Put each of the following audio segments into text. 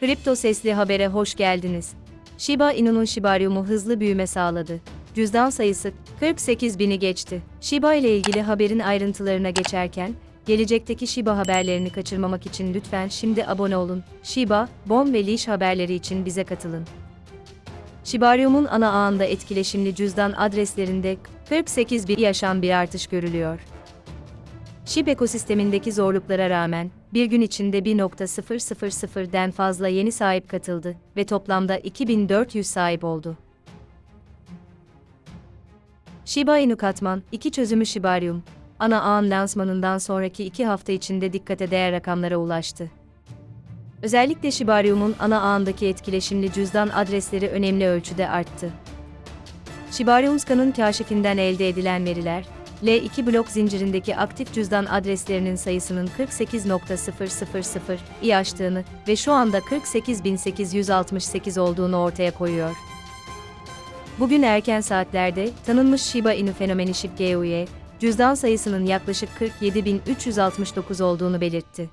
Kripto Sesli Haber'e hoş geldiniz. Shiba Inu'nun Shibarium'u hızlı büyüme sağladı. Cüzdan sayısı 48 bini geçti. Shiba ile ilgili haberin ayrıntılarına geçerken, gelecekteki Shiba haberlerini kaçırmamak için lütfen şimdi abone olun. Shiba, Bon ve Leash haberleri için bize katılın. Shibarium'un ana ağında etkileşimli cüzdan adreslerinde 48 bin yaşam bir artış görülüyor. SHIB ekosistemindeki zorluklara rağmen, bir gün içinde 1.000'den fazla yeni sahip katıldı ve toplamda 2400 sahip oldu. Shiba Inu Katman, iki çözümü Shibarium, ana ağın lansmanından sonraki iki hafta içinde dikkate değer rakamlara ulaştı. Özellikle Shibarium'un ana ağındaki etkileşimli cüzdan adresleri önemli ölçüde arttı. Shibarium Scan'ın kaşifinden elde edilen veriler, L2 blok zincirindeki aktif cüzdan adreslerinin sayısının 48.000 iyi aştığını ve şu anda 48.868 olduğunu ortaya koyuyor. Bugün erken saatlerde tanınmış Shiba Inu fenomeni ShibGU'ye cüzdan sayısının yaklaşık 47.369 olduğunu belirtti.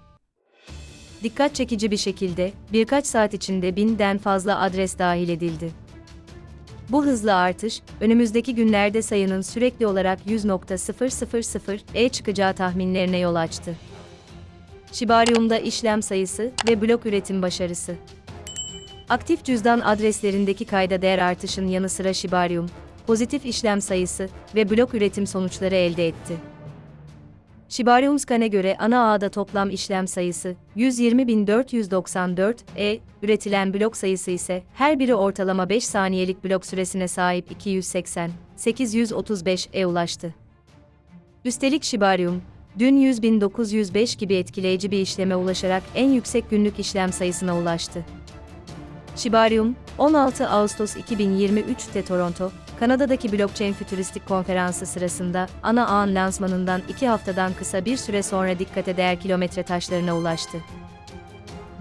Dikkat çekici bir şekilde birkaç saat içinde binden fazla adres dahil edildi. Bu hızlı artış, önümüzdeki günlerde sayının sürekli olarak 100.000'e çıkacağı tahminlerine yol açtı. Shibarium'da işlem sayısı ve blok üretim başarısı. Aktif cüzdan adreslerindeki kayda değer artışın yanı sıra Shibarium, pozitif işlem sayısı ve blok üretim sonuçları elde etti. Shibarium Scan'e göre ana ağda toplam işlem sayısı 120.494 e, üretilen blok sayısı ise her biri ortalama 5 saniyelik blok süresine sahip 280, 835 e ulaştı. Üstelik Shibarium, dün 100.905 gibi etkileyici bir işleme ulaşarak en yüksek günlük işlem sayısına ulaştı. Shibarium, 16 Ağustos 2023'te Toronto, Kanada'daki Blockchain Fütüristik Konferansı sırasında ana ağın lansmanından iki haftadan kısa bir süre sonra dikkate değer kilometre taşlarına ulaştı.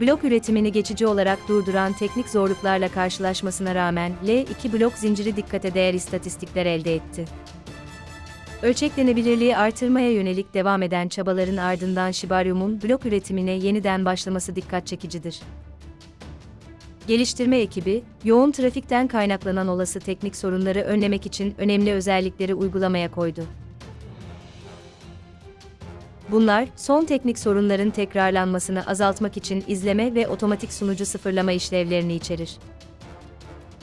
Blok üretimini geçici olarak durduran teknik zorluklarla karşılaşmasına rağmen L2 blok zinciri dikkate değer istatistikler elde etti. Ölçeklenebilirliği artırmaya yönelik devam eden çabaların ardından Shibarium'un blok üretimine yeniden başlaması dikkat çekicidir. Geliştirme ekibi, yoğun trafikten kaynaklanan olası teknik sorunları önlemek için önemli özellikleri uygulamaya koydu. Bunlar, son teknik sorunların tekrarlanmasını azaltmak için izleme ve otomatik sunucu sıfırlama işlevlerini içerir.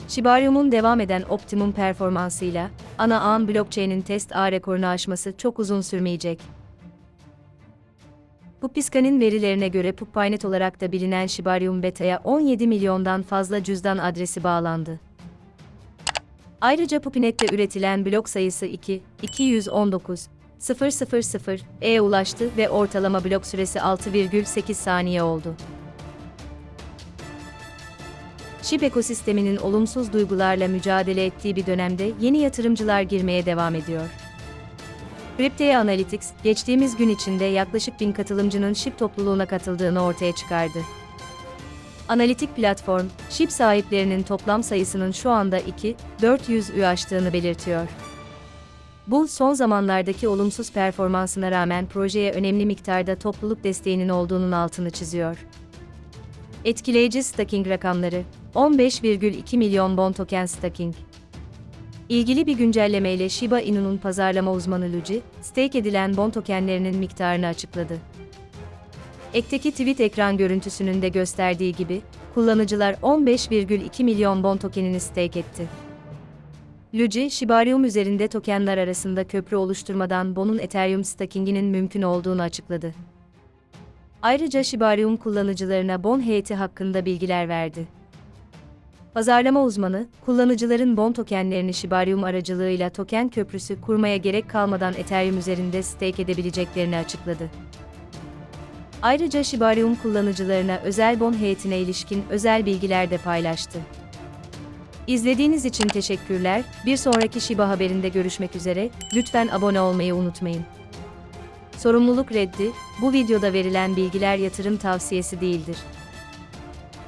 Shibarium'un devam eden optimum performansıyla, ana ağın blockchain'in test ağ rekorunu aşması çok uzun sürmeyecek. Pupisca'nın verilerine göre Puppinet olarak da bilinen Shibarium Beta'ya 17 milyondan fazla cüzdan adresi bağlandı. Ayrıca Pupinet'te üretilen blok sayısı 2, 219, 000 e ulaştı ve ortalama blok süresi 6,8 saniye oldu. SHIB ekosisteminin olumsuz duygularla mücadele ettiği bir dönemde yeni yatırımcılar girmeye devam ediyor. Crypto Analytics, geçtiğimiz gün içinde yaklaşık bin katılımcının SHIB topluluğuna katıldığını ortaya çıkardı. Analitik platform, SHIB sahiplerinin toplam sayısının şu anda 2, 400'ü aştığını belirtiyor. Bu, son zamanlardaki olumsuz performansına rağmen projeye önemli miktarda topluluk desteğinin olduğunun altını çiziyor. Etkileyici staking rakamları, 15,2 milyon bon token staking. İlgili bir güncellemeyle Shiba Inu'nun pazarlama uzmanı Luigi, stake edilen bon tokenlerinin miktarını açıkladı. Ekteki tweet ekran görüntüsünün de gösterdiği gibi, kullanıcılar 15,2 milyon bon tokenini stake etti. Luigi, Shibarium üzerinde tokenler arasında köprü oluşturmadan bonun Ethereum stakinginin mümkün olduğunu açıkladı. Ayrıca Shibarium kullanıcılarına bon heyeti hakkında bilgiler verdi. Pazarlama uzmanı, kullanıcıların bon tokenlerini Shibarium aracılığıyla token köprüsü kurmaya gerek kalmadan Ethereum üzerinde stake edebileceklerini açıkladı. Ayrıca Shibarium kullanıcılarına özel bon heyetine ilişkin özel bilgiler de paylaştı. İzlediğiniz için teşekkürler. Bir sonraki Shiba haberinde görüşmek üzere. Lütfen abone olmayı unutmayın. Sorumluluk reddi, bu videoda verilen bilgiler yatırım tavsiyesi değildir.